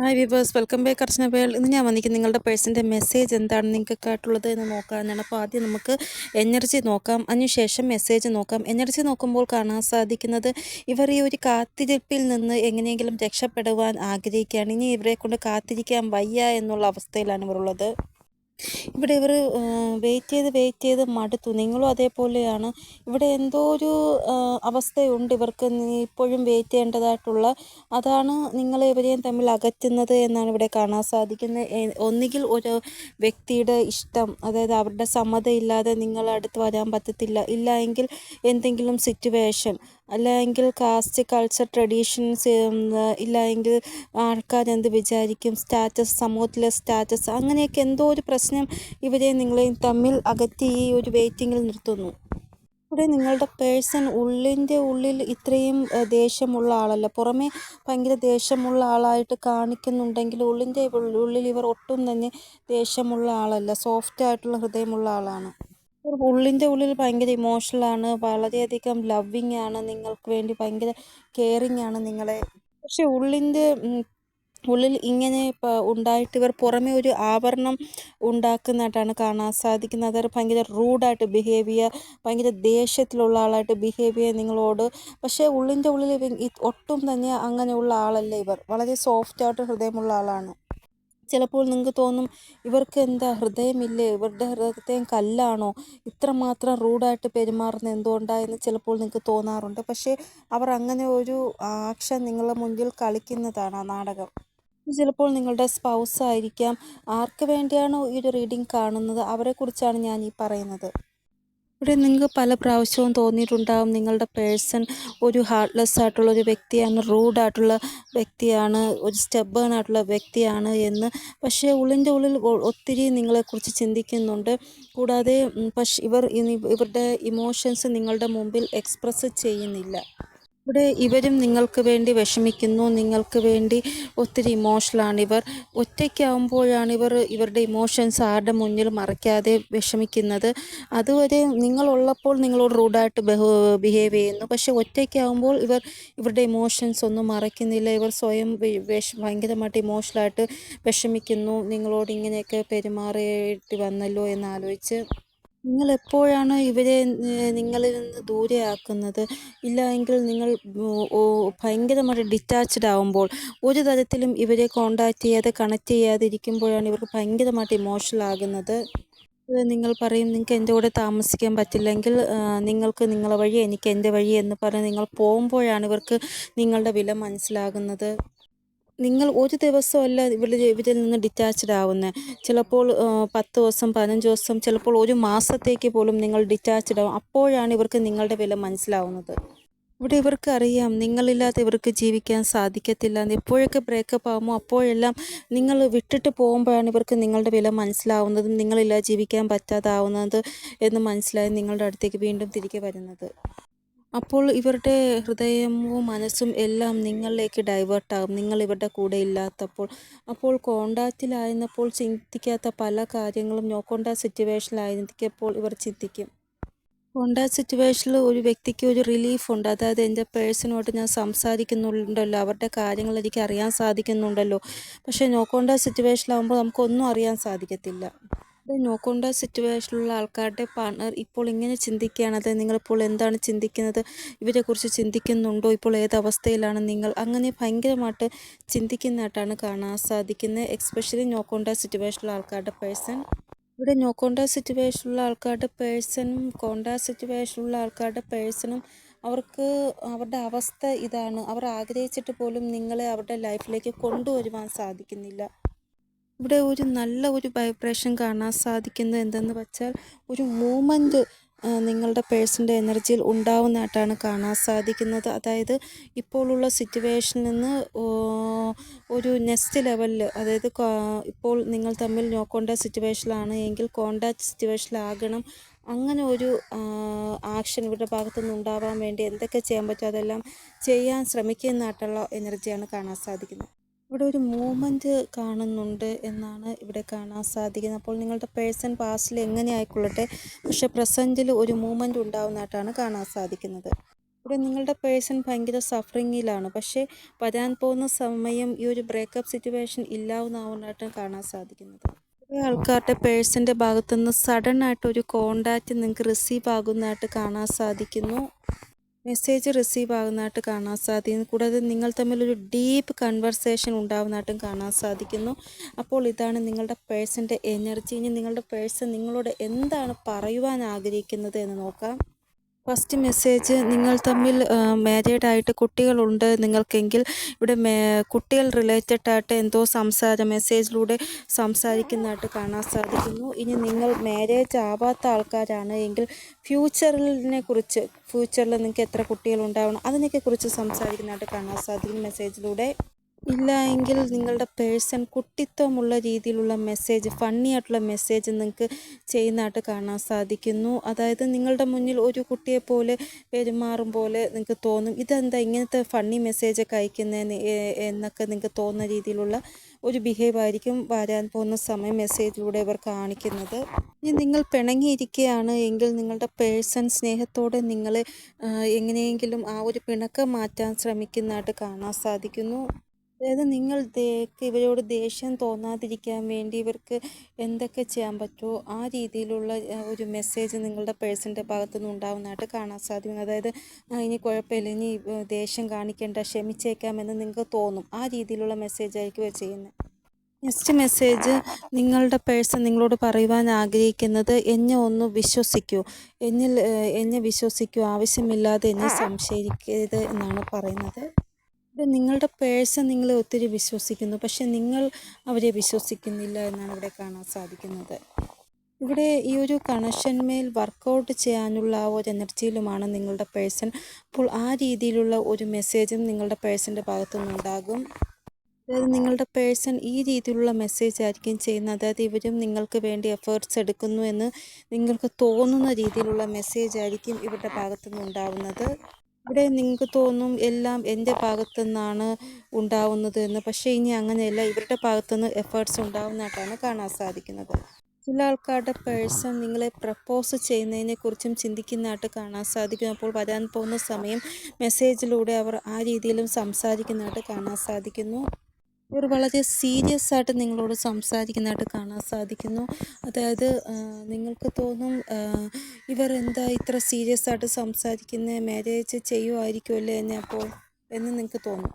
Hi viewers welcome back Archana world ഇന്ന് ഞാൻ വന്നിരിക്കുന്നത് നിങ്ങളുടെ പേഴ്സന്റെ മെസ്സേജ് എന്താണ് നിങ്ങൾക്കായിട്ടുള്ളത് എന്ന് നോക്കാനാണ്. അപ്പോൾ ആദ്യം നമുക്ക് എനർജി നോക്കാം. അതിനുശേഷം മെസ്സേജ് നോക്കാം. എനർജി നോക്കുമ്പോൾ കാണാൻ സാധിക്കുന്നത് ഇവർ ഈ ഒരു കാത്തിരിപ്പിൽ നിന്ന് എങ്ങനെയെങ്കിലും രക്ഷപ്പെടുവാൻ ആഗ്രഹിക്കുകയാണ്. ഇനി ഇവരെ കൊണ്ട് കാത്തിരിക്കാൻ വയ്യ എന്നുള്ള അവസ്ഥയിലാണ് ഇവരുള്ളത് ഇവിടെ ഇവർ വെയിറ്റ് ചെയ്ത് വെയിറ്റ് ചെയ്ത് മടുത്തു നിങ്ങളും അതേപോലെയാണ്. ഇവിടെ എന്തോ ഒരു അവസ്ഥയുണ്ട് ഇവർക്ക്. ഇപ്പോഴും വെയിറ്റ് ചെയ്യേണ്ടതായിട്ടുള്ള അതാണ് നിങ്ങളെ ഇവരെയും തമ്മിൽ അകറ്റുന്നത് എന്നാണ് ഇവിടെ കാണാൻ സാധിക്കുന്നത്. ഒന്നുകിൽ ഒരു വ്യക്തിയുടെ ഇഷ്ടം അതായത് അവരുടെ സമ്മതമില്ലാതെ നിങ്ങളടുത്ത് വരാൻ പറ്റത്തില്ല. ഇല്ല എങ്കിൽ എന്തെങ്കിലും സിറ്റുവേഷൻ അല്ലെങ്കിൽ കാസ്റ്റ് കൾച്ചർ ട്രഡീഷൻസ് ഇല്ലെങ്കിൽ എങ്കിൽ ആൾക്കാരെന്ത് വിചാരിക്കും സ്റ്റാറ്റസ് സമൂഹത്തിലെ സ്റ്റാറ്റസ് അങ്ങനെയൊക്കെ എന്തോ ഒരു പ്രശ്നം ഇവരെ നിങ്ങളെയും തമ്മിൽ അകറ്റി ഈ ഒരു വെയിറ്റിങ്ങിൽ നിർത്തുന്നു. ഇവിടെ നിങ്ങളുടെ പേഴ്സൺ ഉള്ളിന്റെ ഉള്ളിൽ ഇത്രയും ദേഷ്യമുള്ള ആളല്ല. പുറമേ ഭയങ്കര ദേഷ്യമുള്ള ആളായിട്ട് കാണിക്കുന്നുണ്ടെങ്കിൽ ഉള്ളിന്റെ ഉള്ളിൽ ഇവർ ഒട്ടും തന്നെ ദേഷ്യമുള്ള ആളല്ല. സോഫ്റ്റ് ആയിട്ടുള്ള ഹൃദയമുള്ള ആളാണ്. ഉള്ളിന്റെ ഉള്ളിൽ ഭയങ്കര ഇമോഷണലാണ് വളരെയധികം ലവിങ് ആണ്. നിങ്ങൾക്ക് വേണ്ടി ഭയങ്കര കെയറിങ് ആണ് നിങ്ങളെ. പക്ഷെ ഉള്ളിന്റെ ഉള്ളിൽ ഇങ്ങനെ ഉണ്ടായിട്ട് ഇവർ പുറമെ ഒരു ആവരണം ഉണ്ടാക്കുന്നതായിട്ടാണ് കാണാൻ സാധിക്കുന്നത്. അവർ ഭയങ്കര റൂഡായിട്ട് ബിഹേവ് ചെയ്യുക ഭയങ്കര ദേഷ്യത്തിലുള്ള ആളായിട്ട് ബിഹേവ് ചെയ്യുക നിങ്ങളോട്. പക്ഷേ ഉള്ളിന്റെ ഉള്ളിൽ ഒട്ടും തന്നെ അങ്ങനെയുള്ള ആളല്ല ഇവർ. വളരെ സോഫ്റ്റായിട്ട് ഹൃദയമുള്ള ആളാണ്. ചിലപ്പോൾ നിങ്ങൾക്ക് തോന്നും ഇവർക്ക് എന്താ ഹൃദയമില്ലേ? ഇവരുടെ ഹൃദയം കല്ലാണോ? ഇത്രമാത്രം റൂഡായിട്ട് പെരുമാറുന്നത് എന്തുകൊണ്ടാണ് എന്ന് ചിലപ്പോൾ നിങ്ങൾക്ക് തോന്നാറുണ്ട്. പക്ഷേ അവർ അങ്ങനെ ഒരു ആക്ഷൻ നിങ്ങളുടെ മുന്നിൽ കളിക്കുന്നതാണ് ആ നാടകം. ചിലപ്പോൾ നിങ്ങളുടെ സ്പൗസ് ആയിരിക്കാം ആർക്ക് വേണ്ടിയാണോ ഈ ഒരു റീഡിംഗ് കാണുന്നത്? അവരെക്കുറിച്ചാണ് ഞാൻ ഈ പറയുന്നത്. ഇവിടെ നിങ്ങൾക്ക് പല പ്രാവശ്യവും തോന്നിയിട്ടുണ്ടാകും നിങ്ങളുടെ പേഴ്സൺ ഒരു ഹാർട്ട്ലെസ് ആയിട്ടുള്ള ഒരു വ്യക്തിയാണ് റൂഡായിട്ടുള്ള വ്യക്തിയാണ് ഒരു സ്റ്റെബേൺ ആയിട്ടുള്ള വ്യക്തിയാണ് എന്ന്. പക്ഷേ ഉള്ളിന്റെ ഉള്ളിൽ ഒത്തിരി നിങ്ങളെക്കുറിച്ച് ചിന്തിക്കുന്നുണ്ട്. കൂടാതെ പക്ഷെ ഇവർ ഇവരുടെ ഇമോഷൻസ് നിങ്ങളുടെ മുമ്പിൽ എക്സ്പ്രസ് ചെയ്യുന്നില്ല. ഇവിടെ ഇവരും നിങ്ങൾക്ക് വേണ്ടി വിഷമിക്കുന്നു. നിങ്ങൾക്ക് വേണ്ടി ഒത്തിരി ഇമോഷണലാണ് ഇവർ ഒറ്റയ്ക്കാവുമ്പോഴാണ് ഇവർ ഇവരുടെ ഇമോഷൻസ് ആരുടെ മുന്നിൽ മറയ്ക്കാതെ വിഷമിക്കുന്നത്. അതുവരെ നിങ്ങളുള്ളപ്പോൾ നിങ്ങളോട് റൂഡായിട്ട് ബഹു ബിഹേവ് ചെയ്യുന്നു. പക്ഷെ ഒറ്റയ്ക്കാവുമ്പോൾ ഇവർ ഇവരുടെ ഇമോഷൻസ് ഒന്നും മറയ്ക്കുന്നില്ല. ഇവർ സ്വയം ഭയങ്കരമായിട്ട് ഇമോഷണലായിട്ട് വിഷമിക്കുന്നു. നിങ്ങളോട് ഇങ്ങനെയൊക്കെ പെരുമാറിയിട്ട് വന്നല്ലോ എന്നാലോചിച്ച് നിങ്ങൾ എപ്പോഴാണ് ഇവരെ നിങ്ങളിൽ നിന്ന് ദൂരെയാക്കുന്നത്? ഇല്ല എങ്കിൽ നിങ്ങൾ ഭയങ്കരമായിട്ട് ഡിറ്റാച്ച്ഡ് ആവുമ്പോൾ ഒരു തരത്തിലും ഇവരെ കോണ്ടാക്ട് ചെയ്യാതെ കണക്ട് ചെയ്യാതെ ചെയ്യാതിരിക്കുമ്പോഴാണ് ഇവർക്ക് ഭയങ്കരമായിട്ട് ഇമോഷണൽ ആകുന്നത്. നിങ്ങൾ പറയും നിങ്ങൾക്ക് എന്റെ കൂടെ താമസിക്കാൻ പറ്റില്ലെങ്കിൽ നിങ്ങൾക്ക് നിങ്ങളെ വഴി എനിക്ക് എന്റെ വഴി എന്ന് പറഞ്ഞ് നിങ്ങൾ പോകുമ്പോഴാണ് ഇവർക്ക് നിങ്ങളുടെ വില മനസ്സിലാകുന്നത്. നിങ്ങൾ ഒരു ദിവസമല്ല ഇവരുടെ ജീവിതത്തിൽ നിന്ന് ഡിറ്റാച്ച്ഡ് ആവുന്നത് ചിലപ്പോൾ പത്ത് ദിവസം പതിനഞ്ച് ദിവസം ചിലപ്പോൾ ഒരു മാസത്തേക്ക് പോലും നിങ്ങൾ ഡിറ്റാച്ച്ഡ് ആവും. അപ്പോഴാണ് ഇവർക്ക് നിങ്ങളുടെ വില മനസ്സിലാവുന്നത്. ഇവിടെ ഇവർക്ക് അറിയാം നിങ്ങളില്ലാതെ ഇവർക്ക് ജീവിക്കാൻ സാധിക്കത്തില്ല. എപ്പോഴൊക്കെ ബ്രേക്കപ്പ് ആകുമോ അപ്പോഴെല്ലാം നിങ്ങൾ വിട്ടിട്ട് പോകുമ്പോഴാണ് ഇവർക്ക് നിങ്ങളുടെ വില മനസ്സിലാവുന്നതും നിങ്ങളില്ലാതെ ജീവിക്കാൻ പറ്റാതാവുന്നത് എന്ന് മനസ്സിലായി നിങ്ങളുടെ അടുത്തേക്ക് വീണ്ടും തിരികെ വരുന്നത്. അപ്പോൾ ഇവരുടെ ഹൃദയവും മനസ്സും എല്ലാം നിങ്ങളിലേക്ക് ഡൈവേർട്ടാകും നിങ്ങൾ ഇവരുടെ കൂടെ ഇല്ലാത്തപ്പോൾ. അപ്പോൾ കോണ്ടാക്റ്റിലായിരുന്നപ്പോൾ ചിന്തിക്കാത്ത പല കാര്യങ്ങളും നോ കോണ്ടാക്ട് സിറ്റുവേഷനിലായിരിക്കപ്പോൾ ഇവർ ചിന്തിക്കും. കോണ്ടാക്ട് സിറ്റുവേഷനിൽ ഒരു വ്യക്തിക്ക് ഒരു റിലീഫ് ഉണ്ട്. അതായത് എന്റെ പേഴ്സണോട്ട് ഞാൻ സംസാരിക്കുന്നുണ്ടല്ലോ. അവരുടെ കാര്യങ്ങൾ എനിക്ക് അറിയാൻ സാധിക്കുന്നുണ്ടല്ലോ. പക്ഷേ നോ കോണ്ടാക്ട് സിറ്റുവേഷനിലാകുമ്പോൾ നമുക്കൊന്നും അറിയാൻ സാധിക്കത്തില്ല. നോ കോണ്ടാക്ട് സിറ്റുവേഷനിലുള്ള ആൾക്കാരുടെ പാർട്ണർ ഇപ്പോൾ ഇങ്ങനെ ചിന്തിക്കുകയാണ്. അതായത് നിങ്ങളിപ്പോൾ എന്താണ് ചിന്തിക്കുന്നത്? ഇവരെക്കുറിച്ച് ചിന്തിക്കുന്നുണ്ടോ? ഇപ്പോൾ ഏത് അവസ്ഥയിലാണ് നിങ്ങൾ? അങ്ങനെ ഭയങ്കരമായിട്ട് ചിന്തിക്കുന്നതായിട്ടാണ് കാണാൻ സാധിക്കുന്നത്. എക്സ്പെഷ്യലി നോ കോണ്ടാക്ട് സിറ്റുവേഷനിലുള്ള ആൾക്കാരുടെ പേഴ്സൺ ഇവിടെ നോ കോണ്ടാക്ട് സിറ്റുവേഷനിലുള്ള ആൾക്കാരുടെ പേഴ്സണും കോണ്ടാക്ട് സിറ്റുവേഷനിലുള്ള ആൾക്കാരുടെ പേഴ്സണും അവർക്ക് അവരുടെ അവസ്ഥ ഇതാണ്. അവർ ആഗ്രഹിച്ചിട്ട് പോലും നിങ്ങളെ അവരുടെ ലൈഫിലേക്ക് കൊണ്ടുവരുവാൻ സാധിക്കുന്നില്ല. ഇവിടെ ഒരു നല്ല ഒരു വൈബ്രേഷൻ കാണാൻ സാധിക്കുന്നത് എന്തെന്ന് വെച്ചാൽ ഒരു മൂമെന്റ് നിങ്ങളുടെ പേഴ്സന്റെ എനർജിയിൽ ഉണ്ടാവുന്നതായിട്ടാണ് കാണാൻ സാധിക്കുന്നത്. അതായത് ഇപ്പോഴുള്ള സിറ്റുവേഷനിൽ നിന്ന് ഒരു നെക്സ്റ്റ് ലെവലിൽ അതായത് ഇപ്പോൾ നിങ്ങൾ തമ്മിൽ നോ കോണ്ടാക്ട് സിറ്റുവേഷനിലാണ് എങ്കിൽ കോണ്ടാക്ട് സിറ്റുവേഷനിലാകണം അങ്ങനെ ഒരു ആക്ഷൻ ഇവരുടെ ഭാഗത്തു നിന്ന് ഉണ്ടാവാൻ വേണ്ടി എന്തൊക്കെ ചെയ്യാൻ പറ്റുമോ അതെല്ലാം ചെയ്യാൻ ശ്രമിക്കുന്നതായിട്ടുള്ള എനർജിയാണ് കാണാൻ സാധിക്കുന്നത്. ഇവിടെ ഒരു മൂവ്മെന്റ് കാണുന്നുണ്ട് എന്നാണ് ഇവിടെ കാണാൻ സാധിക്കുന്നത്. അപ്പോൾ നിങ്ങളുടെ പേഴ്സൺ പാസ്റ്റിൽ എങ്ങനെ ആയിക്കൊള്ളട്ടെ? പക്ഷെ പ്രസന്റിൽ ഒരു മൂവ്മെന്റ് ഉണ്ടാവുന്നതായിട്ടാണ് കാണാൻ സാധിക്കുന്നത്. ഇവിടെ നിങ്ങളുടെ പേഴ്സൺ ഭയങ്കര സഫറിങ്ങിലാണ് പക്ഷേ വരാൻ പോകുന്ന സമയം ഈ ഒരു ബ്രേക്കപ്പ് സിറ്റുവേഷൻ ഇല്ലാവുന്നതായിട്ടാണ് കാണാൻ സാധിക്കുന്നത്. കുറേ ആൾക്കാരുടെ പേഴ്സന്റെ ഭാഗത്തുനിന്ന് സഡൻ ആയിട്ട് ഒരു കോണ്ടാക്റ്റ് നിങ്ങൾക്ക് റിസീവ് ആകുന്നതായിട്ട് കാണാൻ സാധിക്കുന്നു. മെസ്സേജ് റിസീവ് ആകുന്നതായിട്ട് കാണാൻ സാധിക്കുന്നു. കൂടാതെ നിങ്ങൾ തമ്മിലൊരു ഡീപ്പ് കൺവെർസേഷൻ ഉണ്ടാകുന്നതായിട്ടും കാണാൻ സാധിക്കുന്നു. അപ്പോൾ ഇതാണ് നിങ്ങളുടെ പേഴ്സന്റെ എനർജി ഇനി നിങ്ങളുടെ പേഴ്സൺ നിങ്ങളോട് എന്താണ് പറയുവാൻ ആഗ്രഹിക്കുന്നത് എന്ന് നോക്കാം. ഫസ്റ്റ് മെസ്സേജ് നിങ്ങൾ തമ്മിൽ മാരീഡ് ആയിട്ട് കുട്ടികളുണ്ട്. നിങ്ങൾക്കെങ്കിൽ ഇവിടെ കുട്ടികൾ റിലേറ്റഡ് ആയിട്ട് എന്തോ സംസാര മെസ്സേജിലൂടെ സംസാരിക്കുന്നതായിട്ട് കാണാൻ സാധിക്കുന്നു. ഇനി നിങ്ങൾ മാരേജ് ആവാത്ത ആൾക്കാരാണ്. എങ്കിൽ ഫ്യൂച്ചറിനെ കുറിച്ച് ഫ്യൂച്ചറിൽ നിങ്ങൾക്ക് എത്ര കുട്ടികളുണ്ടാവണം? അതിനൊക്കെ കുറിച്ച് സംസാരിക്കുന്നതായിട്ട് കാണാൻ സാധിക്കും മെസ്സേജിലൂടെ ഇല്ല എങ്കിൽ നിങ്ങളുടെ പേഴ്സൺ കുട്ടിത്വമുള്ള രീതിയിലുള്ള മെസ്സേജ് ഫണ്ണി ആയിട്ടുള്ള മെസ്സേജ് നിങ്ങൾക്ക് ചെയ്യുന്നതായിട്ട് കാണാൻ സാധിക്കുന്നു. അതായത് നിങ്ങളുടെ മുന്നിൽ ഒരു കുട്ടിയെ പോലെ പെരുമാറും പോലെ നിങ്ങൾക്ക് തോന്നും. ഇതെന്താ ഇങ്ങനത്തെ ഫണ്ണി മെസ്സേജൊക്കെ അയക്കുന്നതെന്ന് എന്നൊക്കെ നിങ്ങൾക്ക് തോന്നുന്ന രീതിയിലുള്ള ഒരു ബിഹേവ് ആയിരിക്കും വരാൻ പോകുന്ന സമയം മെസ്സേജിലൂടെ ഇവർ കാണിക്കുന്നത്. ഇനി നിങ്ങൾ പിണങ്ങിയിരിക്കുകയാണ് എങ്കിൽ നിങ്ങളുടെ പേഴ്സൺ സ്നേഹത്തോടെ നിങ്ങളെ എങ്ങനെയെങ്കിലും ആ ഒരു പിണക്കം മാറ്റാൻ ശ്രമിക്കുന്നതായിട്ട് കാണാൻ സാധിക്കുന്നു. അതായത് നിങ്ങൾ ഇവരോട് ദേഷ്യം തോന്നാതിരിക്കാൻ വേണ്ടി ഇവർക്ക് എന്തൊക്കെ ചെയ്യാൻ പറ്റുമോ ആ രീതിയിലുള്ള ഒരു മെസ്സേജ് നിങ്ങളുടെ പേഴ്സന്റെ ഭാഗത്തുനിന്ന് ഉണ്ടാവുന്നതായിട്ട് കാണാൻ സാധിക്കും. അതായത് ഇനി കുഴപ്പമില്ല ഇനി ദേഷ്യം കാണിക്കേണ്ട ക്ഷമിച്ചേക്കാമെന്ന് നിങ്ങൾക്ക് തോന്നും. ആ രീതിയിലുള്ള മെസ്സേജ് ആയിരിക്കും ചെയ്യുന്നത്. നെക്സ്റ്റ് മെസ്സേജ് നിങ്ങളുടെ പേഴ്സൺ നിങ്ങളോട് പറയുവാൻ ആഗ്രഹിക്കുന്നത് എന്നെ ഒന്ന് വിശ്വസിക്കൂ. എന്നിൽ എന്നെ വിശ്വസിക്കൂ. ആവശ്യമില്ലാതെ എന്നെ സംശയിക്കരുത് എന്നാണ് പറയുന്നത്. ഇവിടെ നിങ്ങളുടെ പേഴ്സൺ നിങ്ങളെ ഒത്തിരി വിശ്വസിക്കുന്നു. പക്ഷെ നിങ്ങൾ അവരെ വിശ്വസിക്കുന്നില്ല എന്നാണ് ഇവിടെ കാണാൻ സാധിക്കുന്നത്. ഇവിടെ ഈ ഒരു കണക്ഷന്മേൽ വർക്കൗട്ട് ചെയ്യാനുള്ള ഒരു എനർജിയിലുമാണ് നിങ്ങളുടെ പേഴ്സൺ. അപ്പോൾ ആ രീതിയിലുള്ള ഒരു മെസ്സേജും നിങ്ങളുടെ പേഴ്സന്റെ ഭാഗത്തുനിന്നുണ്ടാകും അതായത് നിങ്ങളുടെ പേഴ്സൺ ഈ രീതിയിലുള്ള മെസ്സേജ് ആയിരിക്കും ചെയ്യുന്നത്. അതായത് ഇവരും നിങ്ങൾക്ക് വേണ്ടി എഫേർട്സ് എടുക്കുന്നു എന്ന് നിങ്ങൾക്ക് തോന്നുന്ന രീതിയിലുള്ള മെസ്സേജ് ആയിരിക്കും ഇവരുടെ ഭാഗത്തുനിന്ന് ഉണ്ടാവുന്നത്. ഇവിടെ നിങ്ങൾക്ക് തോന്നും എല്ലാം എന്റെ ഭാഗത്തു നിന്നാണ് ഉണ്ടാവുന്നത് എന്ന്. പക്ഷേ ഇനി അങ്ങനെയല്ല. ഇവരുടെ ഭാഗത്തു ഭാഗത്തുനിന്ന് എഫേർട്സ് ഉണ്ടാവുന്നതായിട്ടാണ് കാണാൻ സാധിക്കുന്നത്. ചില ആൾക്കാരുടെ പേഴ്സൺ നിങ്ങളെ പ്രപ്പോസ് ചെയ്യുന്നതിനെക്കുറിച്ചും ചിന്തിക്കുന്നതായിട്ട് കാണാൻ സാധിക്കും. അപ്പോൾ വരാൻ പോകുന്ന സമയം മെസ്സേജിലൂടെ അവർ ആ രീതിയിലും സംസാരിക്കുന്നതായിട്ട് കാണാൻ സാധിക്കുന്നു. ഇവർ വളരെ സീരിയസ് ആയിട്ട് നിങ്ങളോട് സംസാരിക്കുന്നതായിട്ട് കാണാൻ സാധിക്കുന്നു. അതായത് നിങ്ങൾക്ക് തോന്നും ഇവർ എന്താ ഇത്ര സീരിയസ് ആയിട്ട് സംസാരിക്കുന്നത് മാരേജ് ചെയ്യുമായിരിക്കുമല്ലേ എന്നെ അപ്പോൾ എന്ന് നിങ്ങൾക്ക് തോന്നും.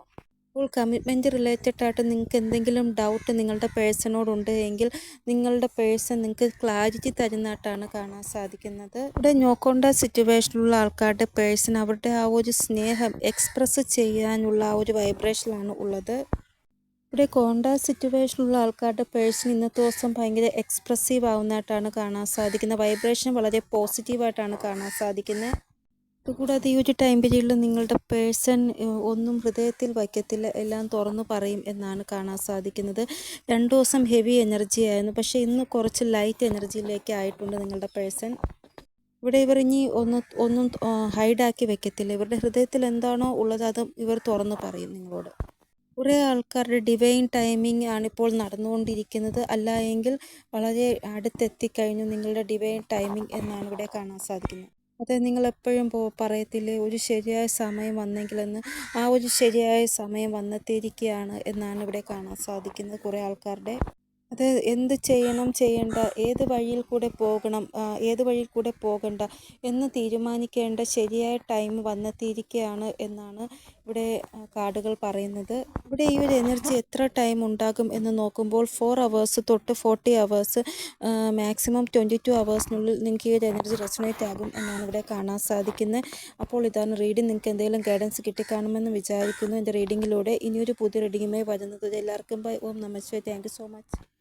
അപ്പോൾ കമ്മിറ്റ്മെന്റ് റിലേറ്റഡ് ആയിട്ട് നിങ്ങൾക്ക് എന്തെങ്കിലും ഡൗട്ട് നിങ്ങളുടെ പേഴ്സണോടുണ്ട് എങ്കിൽ നിങ്ങളുടെ പേഴ്സൺ നിങ്ങൾക്ക് ക്ലാരിറ്റി തരുന്നതായിട്ടാണ് കാണാൻ സാധിക്കുന്നത്. ഇവിടെ നോക്കേണ്ട സിറ്റുവേഷനിലുള്ള ആൾക്കാരുടെ പേഴ്സൺ അവരുടെ ആ ഒരു സ്നേഹം എക്സ്പ്രസ് ചെയ്യാനുള്ള ആ ഒരു വൈബ്രേഷനാണ് ഉള്ളത്. ഇവിടെ കോണ്ടാക്ട് സിറ്റുവേഷനുള്ള ആൾക്കാരുടെ പേഴ്സൺ ഇന്നത്തെ ദിവസം ഭയങ്കര എക്സ്പ്രസീവ് ആവുന്നതായിട്ടാണ് കാണാൻ സാധിക്കുന്നത്. വൈബ്രേഷൻ വളരെ പോസിറ്റീവായിട്ടാണ് കാണാൻ സാധിക്കുന്നത്. അതുകൂടാതെ ഈ ഒരു ടൈം പീരീഡിൽ നിങ്ങളുടെ പേഴ്സൺ ഒന്നും ഹൃദയത്തിൽ വയ്ക്കത്തില്ല. എല്ലാം തുറന്നു പറയും എന്നാണ് കാണാൻ സാധിക്കുന്നത്. രണ്ടു ദിവസം ഹെവി എനർജി ആയിരുന്നു. പക്ഷേ ഇന്ന് കുറച്ച് ലൈറ്റ് എനർജിയിലേക്ക് ആയിട്ടുണ്ട് നിങ്ങളുടെ പേഴ്സൺ ഇവിടെ ഇവർ ഇനി ഒന്ന് ഒന്നും ഹൈഡാക്കി വെക്കത്തില്ല ഇവരുടെ ഹൃദയത്തിൽ എന്താണോ ഉള്ളത് അത് ഇവർ തുറന്നു പറയും നിങ്ങളോട്. കുറേ ആൾക്കാരുടെ ഡിവൈൻ ടൈമിംഗ് ആണിപ്പോൾ നടന്നുകൊണ്ടിരിക്കുന്നത്. അല്ല എങ്കിൽ വളരെ അടുത്തെത്തിക്കഴിഞ്ഞു നിങ്ങളുടെ ഡിവൈൻ ടൈമിംഗ് എന്നാണ് ഇവിടെ കാണാൻ സാധിക്കുന്നത്. അതെ നിങ്ങൾ എപ്പോഴും പോ പറയത്തില്ലേ ഒരു ശരിയായ സമയം വന്നെങ്കിലെന്ന്. ആ ഒരു ശരിയായ സമയം വന്നെത്തിയിരിക്കുകയാണ് എന്നാണ് ഇവിടെ കാണാൻ സാധിക്കുന്നത് കുറേ ആൾക്കാരുടെ. അത് എന്ത് ചെയ്യണം ചെയ്യേണ്ട ഏത് വഴിയിൽ കൂടെ പോകണം ഏത് വഴിയിൽ കൂടെ പോകണ്ട എന്ന് തീരുമാനിക്കേണ്ട ശരിയായ ടൈം വന്നെത്തിയിരിക്കുകയാണ് എന്നാണ് ഇവിടെ കാർഡുകൾ പറയുന്നത് ഇവിടെ ഈ ഒരു എനർജി എത്ര ടൈം ഉണ്ടാകും എന്ന് നോക്കുമ്പോൾ ഫോർ അവേഴ്സ് തൊട്ട് forty hours maximum twenty two അവേഴ്സിനുള്ളിൽ നിങ്ങൾക്ക് ഈ ഒരു എനർജി റെസണേറ്റ് ആകും എന്നാണ് ഇവിടെ കാണാൻ സാധിക്കുന്നത്. അപ്പോൾ ഇതാണ് റീഡിംഗ്. നിങ്ങൾക്ക് എന്തെങ്കിലും ഗൈഡൻസ് കിട്ടിക്കാണുമെന്ന് വിചാരിക്കുന്നു. എന്റെ റീഡിങ്ങിലൂടെ ഇനിയൊരു പുതിയ റീഡിങ്ങുമായി വരുന്നത് എല്ലാവർക്കും bye. Om namaste thank so much.